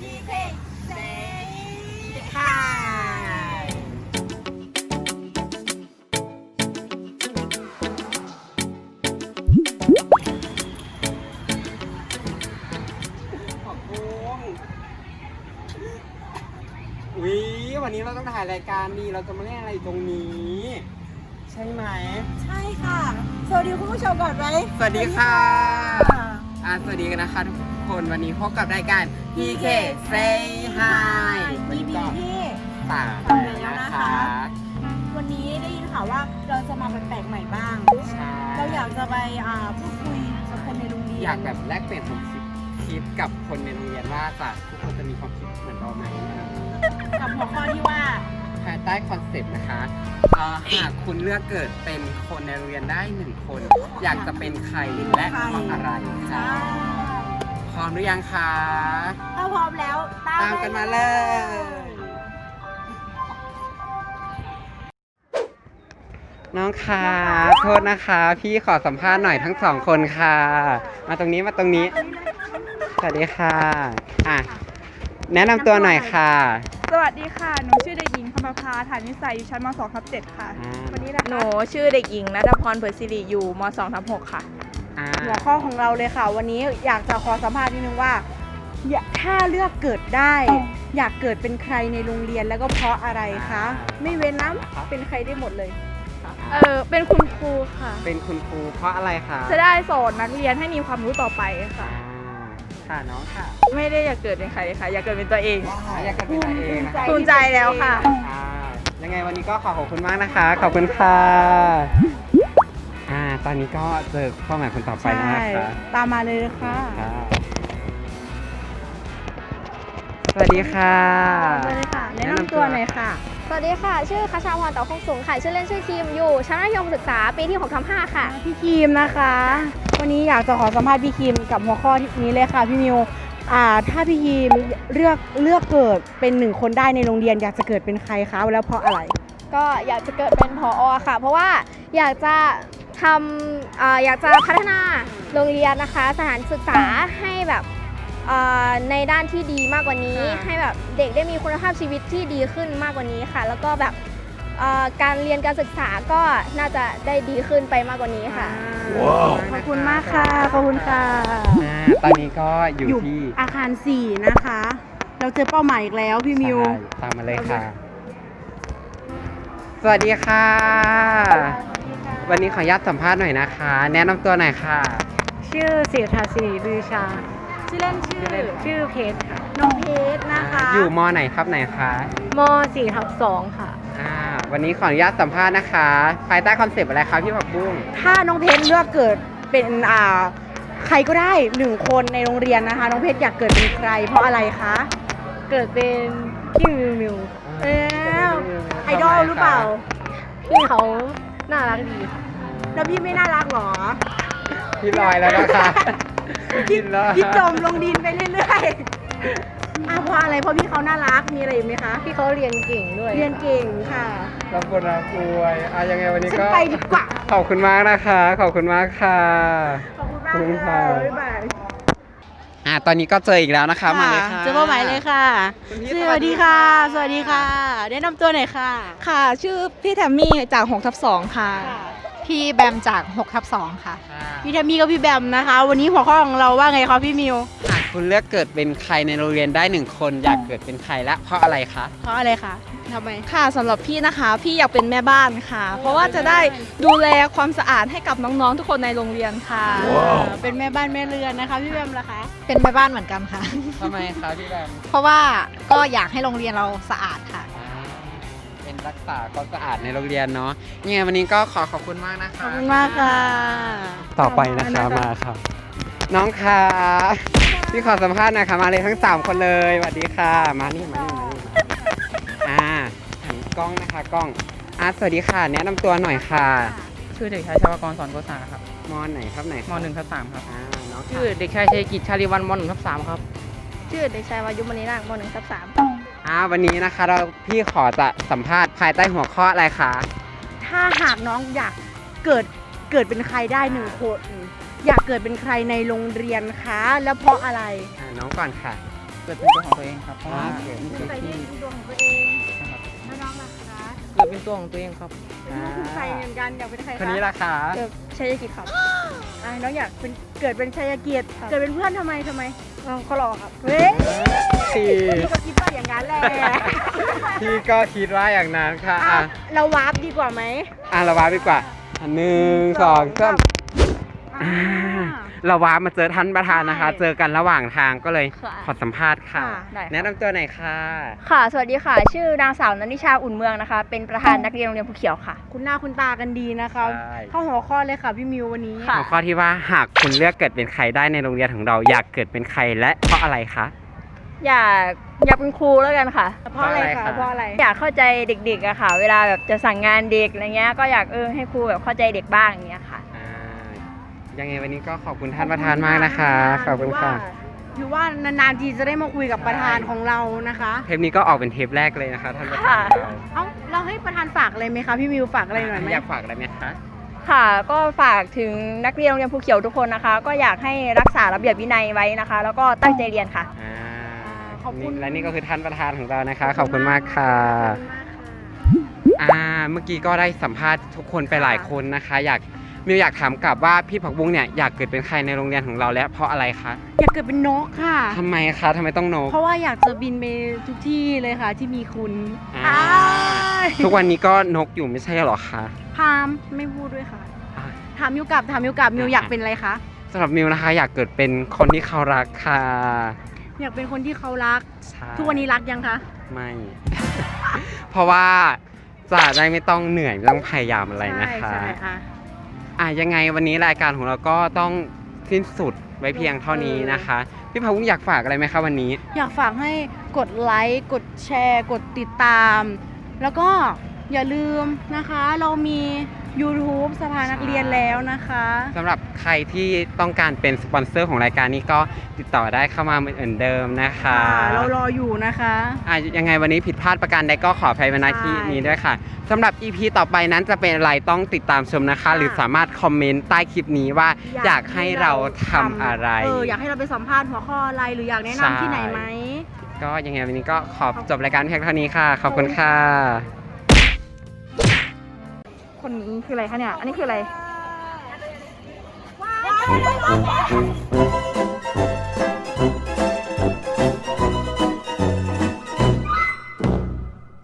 PK เซค่ะขอบคุณวิวันนี้เราต้องถ่ายรายการดีเราจะมาเล่นอะไรตรงนี้ ใช่ไหม ใช่ค่ะ สวัสดีคุณผู้ชมก่อนไหม สวัสดีค่ะ อ่าสวัสดีกันนะคะทุกคนวันนี้พบกับรายการ PK Say Hi วันทีนี้วีก็ที่สามสามแล้วนะนะคะคะ วันนี้ได้ยินข่าวว่าเราจะมาแปลกๆใหม่บ้าง ใช่เราอยากจะไปอ่าพูดคุยกับคนในโรงเรียนอยากแบบแลกเปลี่ยนความคิดคิดกับคนในโรงเรียนว่าจะทุกคนจะมีความคิดเหมือนเราไหมกับหัวข้อที่ว่าภายใต้คอนเซปต์นะคะเอ่อหากคุณเลือกเกิดเป็นคนในโรงเรียนได้หนึ่งคน อยากจะเป็นใครและเพราะอะไรใช่พร้อมหรือยังคะถ้าพร้อมแล้วตามตามกันมาเลยน้องค่ะโทษนะคะ พี่ขอสัมภาษณ์หน่อยทั้งสองคนค่ะ มาตรงนี้มาตรงนี้ สวัสดีค่ะ อะ แนะนำตัวหน่อยค่ะ สวัสดีค่ะ หนูชื่อเด็กหญิงคำประภาฐานนิสัยอยู่ชั้นม 2 ทับ7ค่ะอ่าวันนี้นะคะหนูชื่อเด็กหญิงนัทพรเผยสิริอยู่ม2ทับ6ค่ะ อ่าหัวข้อของเราเลยค่ะ วันนี้อยากจะขอสัมภาษณ์นิดนึงว่าอยากถ้าเลือกเกิดได้ อยากเกิดเป็นใครในโรงเรียนแล้วก็เพราะอะไรคะ ไม่เว้นนะเป็นใครได้หมดเลย เออเป็นคุณครูค่ะ เป็นคุณครูเพราะอะไรคะจะได้สอนนักเรียนให้มีความรู้ต่อไปค่ะ อ่า ค่ะน้องค่ะไม่ได้อยากเกิดเป็นใครเลยค่ะ อยากเกิดเป็นตัวเองอ่าอยากจะเป็นตัวเองนะคะภูมิใจแล้วค่ะ อ่ายังไงวันนี้ก็ขอขอบคุณมากนะคะ ขอบคุณค่ะอ่าตอนนี้ก็เจอเป้าหมายคนต่อไปแล้วนะคะ ตามมาเลยค่ะค่ะสวัสดีค่ะ สวัสดีค่ะ แนะนำตัวหน่อยค่ะ สวัสดีค่ะ ชื่อคชาพรเต่อคงสูงค่ะ ชื่อเล่นชื่อคิมอยู่ ชั้นมัธยมศึกษาปีที่6ทับ5ค่ะ พี่คิมนะคะ วันนี้อยากจะขอสัมภาษณ์พี่คิมกับหัวข้อนี้เลยค่ะพี่มิวอ่าถ้าพี่คิมเลือกเลือกเกิดเป็นหนึ่งคนได้ในโรงเรียน อยากจะเกิดเป็นใครคะแล้วเพราะอะไร ก็อยากจะเกิดเป็นผอค่ะ เพราะว่าอยากจะทำอ่าอยากจะพัฒนาโรงเรียนนะคะ สถานศึกษาให้แบบอ่าในด้านที่ดีมากกว่านี้ ค่ะ ให้แบบเด็กได้มีคุณภาพชีวิตที่ดีขึ้นมากกว่านี้ค่ะ แล้วก็แบบอ่า การเรียนการศึกษาก็น่าจะได้ดีขึ้นไปมากกว่านี้ค่ะขอบคุณมากค่ะ ขอบคุณค่ะ อ่าตอนนี้ก็อยู่อยู่ที่อาคาร 4 นะคะ เราเจอเป้าหมายอีกแล้วพี่มิว ใช่ตามมาเลยค่ะ สวัสดีค่ะ วันนี้ขออนุญาตสัมภาษณ์หน่อยนะคะ แนะนำตัวหน่อยค่ะ ชื่อสิทธาศิริลือชา ชื่อเล่นชื่อ ชื่อเพชรค่ะน้องเพชรนะคะอยู่มไหนครับไหนคะม 4 ทับ2ค่ะอ่า วันนี้ขออนุญาตสัมภาษณ์นะคะ ภายใต้คอนเซปต์อะไรคะพี่ผักบุ้ง ถ้าน้องเพชรเลือกเกิดเป็นอ่าใครก็ได้หนึ่งคนในโรงเรียนนะคะ น้องเพชรอยากเกิดเป็นใคร เพราะอะไรคะเกิดเป็นพี่มิวมิวเอ้วไอดอลหรือเปล่า พี่เขาน่ารักดีค่ะแล้วพี่ไม่น่ารักเหรอ พี่ลอยแล้วนะคะพี่ลอยพี่จมลงดินไปเรื่อยๆ อะเพราะอะไรเพราะพี่เขาน่ารักมีอะไรอีกไหมคะ พี่เขาเรียนเก่งด้วยเรียนเก่งค่ะ รับบุญรับอวยอะยังไงวันนี้ฉันก็ ไปดีกว่า ขอบคุณมากนะคะ ขอบคุณมากค่ะ ขอบคุณมากขอบคุณค่ะ ค่ะบ๊ายบาย อ่าตอนนี้ก็เจออีกแล้วนะคะ มาเลยค่ะ เจอเป้าหมายเลยค่ะ คุณพี่สวัสดีค่ะ สวัสดีค่ะแนะนำตัวหน่อยค่ะ ค่ะ ชื่อพี่แทมมี่จาก6ทับ2ค่ะ พี่แบมจาก6ทับ2ค่ะค่ะพี่แทมมี่กับพี่แบมนะคะ วันนี้หัวข้อของเราว่าไงคะพี่มิวหาก คุณเลือกเกิดเป็นใครในโรงเรียนได้หนึ่งคนอยากเกิดเป็นใครและเพราะอะไรคะเพราะอะไรคะทำไมค่ะสำหรับพี่นะคะ พี่อยากเป็นแม่บ้านค่ะ เพราะว่าจะได้ดูแลความสะอาดให้กับน้องๆทุกคนในโรงเรียนค่ะ เป็นแม่บ้านแม่เรือนนะคะพี่แบมล่ะคะเป็นแม่บ้านเหมือนกันค่ะ ทำไมคะพี่แบมเพราะว่าก็อยากให้โรงเรียนเราสะอาดค่ะอ่าเป็นรักษาความสะอาดในโรงเรียนเนาะยังไงวันนี้ก็ขอขอบคุณมากนะคะขอบคุณมากค่ะต่อไปนะคะมาครับ น้องค่ะพี่ขอสัมภาษณ์หนะคะมาเลยทั้ง 3 คนเลยสวัสดีค่ะ มานี่มานี่มานี่อ่าหันกล้องนะคะกล้องอ่าสวัสดีค่ะ แนะนำตัวหน่อยค่ะ ชื่อเด็กชายชาวกรสอนโกษาครับมไหนครับไหนคมรับหนึ่งทับสามครับ อ่าน้องค่ะชื่อเด็กชายชัยกิจชาลีวันมหนึ่งทับสามครับ ชื่อเด็กชายวายุมณีนาคม1ทับ3อ่าวันนี้นะคะ เราพี่ขอจะสัมภาษณ์ภายใต้หัวข้ออะไรคะถ้าหากน้องอยากเกิดเกิดเป็นใครได้หนึ่งคน อยากเกิดเป็นใครในโรงเรียนคะ แล้วเพราะอะไรอ่าน้องก่อนค่ะ เกิดเป็นตัวของตัวเองครับเพราะว่าอ่าเกิดมีใส่ที่ที่ดวงของตัวเองนะครับแล้วน้องล่ะคะเกิดเป็นตัวของตัวเองครับ เป็นลูกคุณใส่เหมือนกันอยากเป็นใครคนคะนี้ล่ะคะเกิดชัยกิจครับ อะน้องอยากเป็นเกิดเป็นชัยเกียรติครับ เกิดเป็นเพื่อนทำไมทำไมน้องเขาหล่อครับ เฮ้ยสี่พี่ก็คิดว่าอย่างนั้นแหละพี่ก็คิดว่าอย่างนั้นค่ะอะอะเราวาร์ปดีกว่าไหม อะเราว้าร์ปดีกว่าอะหนึ่งสองสามอ่า เราว้าร์ปมาเจอท่านประธานนะคะใช่เจอกันระหว่างทางก็เลยค่ะขอสัมภาษณ์ค่ะ ค่ะได้ค่ะ แนะนำตัวหน่อยค่ะ ค่ะ สวัสดีค่ะ ชื่อนางสาวนันนิชาอุ่นเมืองนะคะ เป็นประธานนักเรียนโรงเรียนภูเขียวค่ะ คุณหน้าคุณตากันดีนะคะ ใช่ เข้าหัวข้อเลยค่ะพี่มิววันนี้ ค่ะ หัวข้อที่ว่าหากคุณเลือกเกิดเป็นใครได้ในโรงเรียนของเราอยากเกิดเป็นใครและเพราะอะไรคะ อยากอยากเป็นครูแล้วกันค่ะ เพราะอะไรคะเพเพราะราะอะอะไรไร อยากเข้าใจเด็กๆอะค่ะ เวลาแบบจะสั่งงานเด็กอะไรเงี้ย ก็อยากเออให้ครูแบบเข้าใจเด็กบ้างอย่างเงี้ยค่ะอ่า ยังไงวันนี้ก็ขอบคุณท่านประธานมากนะคะ ขอบคุณค่ะ ถือว่านานๆทีจะได้มาคุยกับประธานของเรานะคะ เทปนี้ก็ออกเป็นเทปแรกเลยนะคะท่านประธานของเราเอ้าเราให้ประธานฝากอะไรไหมคะพี่มิวฝากอะไรหน่อยไหมอยากฝากอะไรไหมคะ ค่ะ ก็ฝากถึงนักเรียนโรงเรียนภูเขียวทุกคนนะคะ ก็อยากให้รักษาระเบียบวินัยไว้นะคะ แล้วก็ตั้งใจเรียนค่ะ อ่าขอบคุณนี่และนี่ก็คือท่านประธานของเรานะคะขอบคุณมากค่ะ อ่า เมื่อกี้ก็ได้สัมภาษณ์ทุกคนไปหลายคนนะคะ อยาก มิวอยากถามกลับว่าพี่ผักบุ้งเนี่ยอยากเกิดเป็นใครในโรงเรียนของเราและเพราะอะไรคะอยากเกิดเป็นนกค่ะ ทำไมคะทำไมต้องนกเพราะว่าอยากจะบินไปทุกที่เลยค่ะ ที่มีคุณอ่าอ้ายทุกวันนี้ก็นกอยู่ไม่ใช่เหรอคะพามไม่พูดด้วยค่ะ อ่า ถามมิวกลับถามมิวกลับมิวอยากเป็นอะไรคะสำหรับมิวนะคะ อยากเกิดเป็นคนที่เขารักค่ะอยากเป็นคนที่เขารัก ใช่ทุกวันนี้รักยังคะไม่ เพราะว่าจะได้ไม่ต้องเหนื่อยไม่ต้องพยายามอะไรนะคะ ใช่ใช่อะ อะยังไงวันนี้รายการของเราก็ต้องสิ้นสุดไว้เพียงเท่านี้นะคะ พี่พาวุ้งอยากฝากอะไรไหมคะวันนี้ อยากฝากให้กดไลค์กดแชร์ กดติดตาม แล้วก็อย่าลืมนะคะ เรามี YouTube สภานักเรียนแล้วนะคะสำหรับใครที่ต้องการเป็นสปอนเซอร์ของรายการนี้ก็ติดต่อได้เข้ามาเหมือนเดิมนะคะเรารออยู่นะคะ อะยังไงวันนี้ผิดพลาดประการใดก็ขออภัยมาณที่ใช่นี้ด้วยค่ะสำหรับ EP ต่อไปนั้นจะเป็นอะไรต้องติดตามชมนะคะค่ะหรือสามารถคอมเมนต์ใต้คลิปนี้ว่าอยากให้เราทำอะไร เอออยากให้เราไปสัมภาษณ์หัวข้ออะไรหรืออยากแนะนำที่ไหนไหม ก็ยังไงวันนี้ก็ขอจบรายการเพียงเท่านี้ค่ะ ขอบคุณค่ะ คนนี้คืออะไรคะเนี่ย อันนี้คืออะไร